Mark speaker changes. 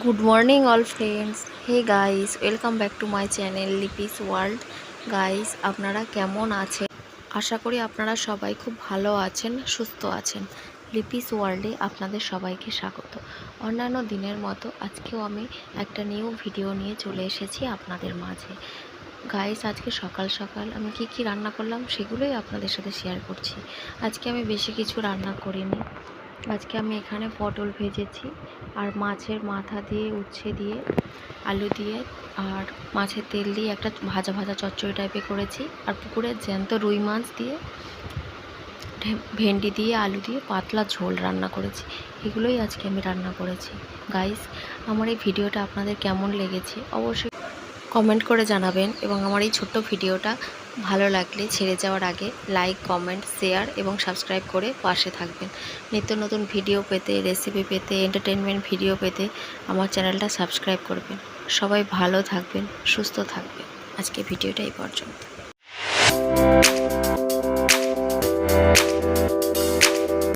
Speaker 1: Good morning all friends hey guys welcome back to my channel Lipi's world guys আপনারা কেমন আছেন? আশা করি আপনারা সবাই খুব ভালো আছেন, সুস্থ আছেন। লিপিস ওয়ার্ল্ডে আপনাদের সবাইকে স্বাগত। অন্যান্য দিনের মতো আজকেও আমি একটা নিউ ভিডিও নিয়ে চলে এসেছি আপনাদের মাঝে। গাইস আজকে সকাল সকাল আমি কি কি রান্না করলাম সেগুলোই আপনাদের সাথে শেয়ার করছি। আজকে আমি বেশি কিছু রান্না করিনি। আজকে আমি এখানে পটল ভেজেছি আর মাছের মাথা দিয়ে, উচ্ছে দিয়ে, আলু দিয়ে আর মাছের তেল দিয়ে একটা ভাজা ভাজা চচ্চড়ি টাইপে করেছি আর পুকুরের জ্যান্ত রুই মাছ দিয়ে ভেন্ডি দিয়ে, আলু দিয়ে পাতলা ঝোল রান্না করেছি। এগুলোই আজকে আমি রান্না করেছি। গাইস আমার এই ভিডিওটা আপনাদের কেমন লেগেছে অবশ্যই কমেন্ট করে জানাবেন এবং আমার এই ছোট্ট ভিডিওটা ভালো লাগলে ছেড়ে যাওয়ার আগে লাইক কমেন্ট শেয়ার এবং সাবস্ক্রাইব করে পাশে থাকবেন। নিত্য নতুন ভিডিও পেতে রেসিপি পেতে এন্টারটেনমেন্ট ভিডিও পেতে আমার চ্যানেলটা সাবস্ক্রাইব করবেন। সবাই ভালো থাকবেন, সুস্থ থাকবেন। আজকে ভিডিওটা এই পর্যন্ত।